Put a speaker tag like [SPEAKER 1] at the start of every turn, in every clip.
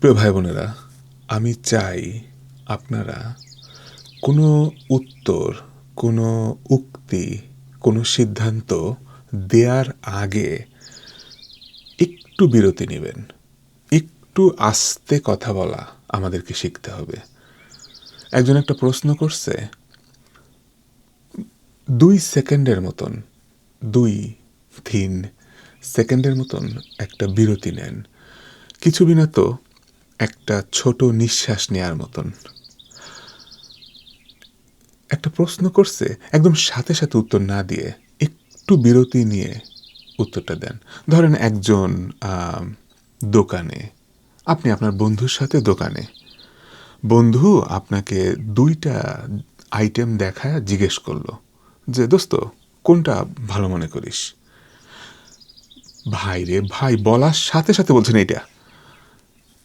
[SPEAKER 1] প্রিয় ভাই বোনেরা আমি চাই আপনারা কোনো উত্তর, কোনো উক্তি, কোনো সিদ্ধান্ত দেওয়ার আগে একটু বিরতি নেবেন। একটু আস্তে কথা বলা আমাদেরকে শিখতে হবে। একজন একটা প্রশ্ন করছে, দুই সেকেন্ডের মতন, দুই, তিন সেকেন্ডের মতন একটা বিরতি নেন। কিছু বিনা তো একটা ছোট নিঃশ্বাস নেয়ার মতন। একটা প্রশ্ন করছে, একদম সাথে সাথে উত্তর না দিয়ে, একটু বিরতি নিয়ে উত্তরটা দেন। ধরেন একজন দোকানে, আপনি আপনার বন্ধুর সাথে দোকানে। বন্ধু আপনাকে দুইটা আইটেম দেখা জিজ্ঞেস করল যে, দোস্ত, কোনটা ভালো মনে করিস? ভাই রে ভাই, বলার সাথে সাথে বলছেন এইটা।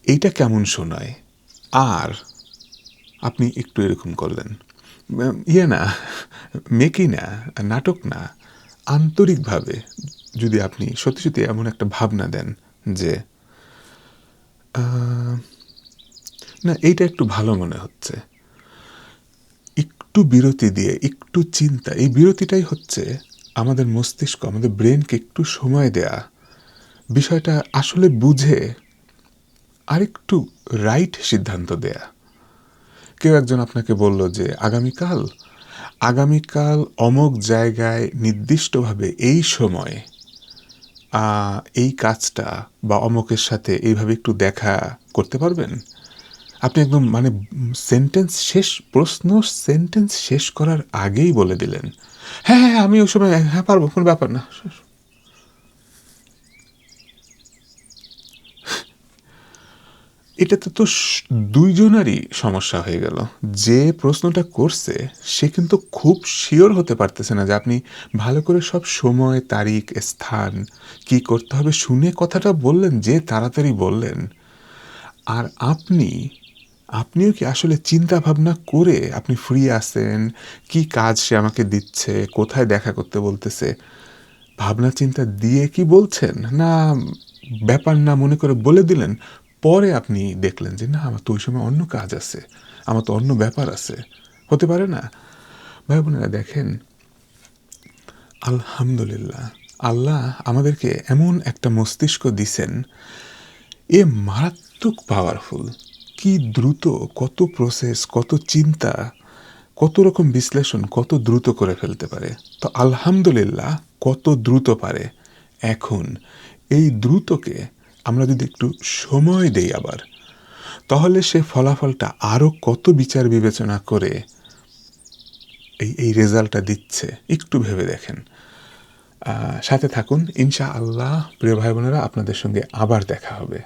[SPEAKER 1] এইটা কেমন শোনায়? আর আপনি একটু এরকম করলেন ইয়ে না, মেকি না, নাটক না, আন্তরিকভাবে যদি আপনি সত্যি সত্যি এমন একটা ভাবনা দেন যে না, এইটা একটু ভালো মনে হচ্ছে। একটু বিরতি দিয়ে, একটু চিন্তা, এই বিরতিটাই হচ্ছে আমাদের মস্তিষ্ক, আমাদের ব্রেনকে একটু সময় দেয়া। বিষয়টা আসলে বুঝে আরেকটু রাইট সিদ্ধান্ত দেয়া। কেউ একজন আপনাকে বলল যে, আগামীকাল আগামীকাল অমুক জায়গায় নির্দিষ্টভাবে এই সময়ে এই কাজটা বা অমুকের সাথে এইভাবে একটু দেখা করতে পারবেন? আপনি একদম মানে সেন্টেন্স শেষ, প্রশ্ন সেন্টেন্স শেষ করার আগেই বলে দিলেন। হ্যাঁ হ্যাঁ আমি ওই সময় হ্যাঁ পারব, কোনো ব্যাপার না এটাতে তো দুইজনারই সমস্যা হয়ে গেল। যে প্রশ্নটা করছে, সে কিন্তু খুব শিওর হতে পারতেছে না যে আপনি ভালো করে সব সময়, তারিখ, স্থান, কি করতে হবে শুনে কথাটা বললেন, যে তাড়াতাড়ি বললেন। আর আপনি, আপনিও কি আসলে চিন্তা ভাবনা করে আপনি ফ্রি আছেন? কি কাজ সে আমাকে দিচ্ছে? কোথায় দেখা করতে বলতেছে? ভাবনা চিন্তা দিয়ে কি বলছেন? না, ব্যাপার না মনে করে বলে দিলেন পরে আপনি দেখলেন যে, না, আমার তো ওই সময় অন্য কাজ আছে, আমার তো অন্য ব্যাপার আছে। হতে পারে না? ভাই বোনেরা, দেখেন, আলহামদুলিল্লাহ, আল্লাহ আমাদেরকে এমন একটা মস্তিষ্ক দিছেন, এ মারাত্মক পাওয়ারফুল কি দ্রুত, কত প্রসেস কত চিন্তা, কত রকম বিশ্লেষণ, কত দ্রুত করে ফেলতে পারে। তো আলহামদুলিল্লাহ কত দ্রুত পারে। এখন, এই দ্রুতকে আমরা যদি একটু সময় দেই আবার, তাহলে সে ফলাফলটা আরও কত বিচার বিবেচনা করে এই এই রেজাল্টটা দিচ্ছে, একটু ভেবে দেখেন। সাথে থাকুন ইনশা আল্লাহ প্রিয় ভাই বোনেরা আপনাদের সঙ্গে আবার দেখা হবে।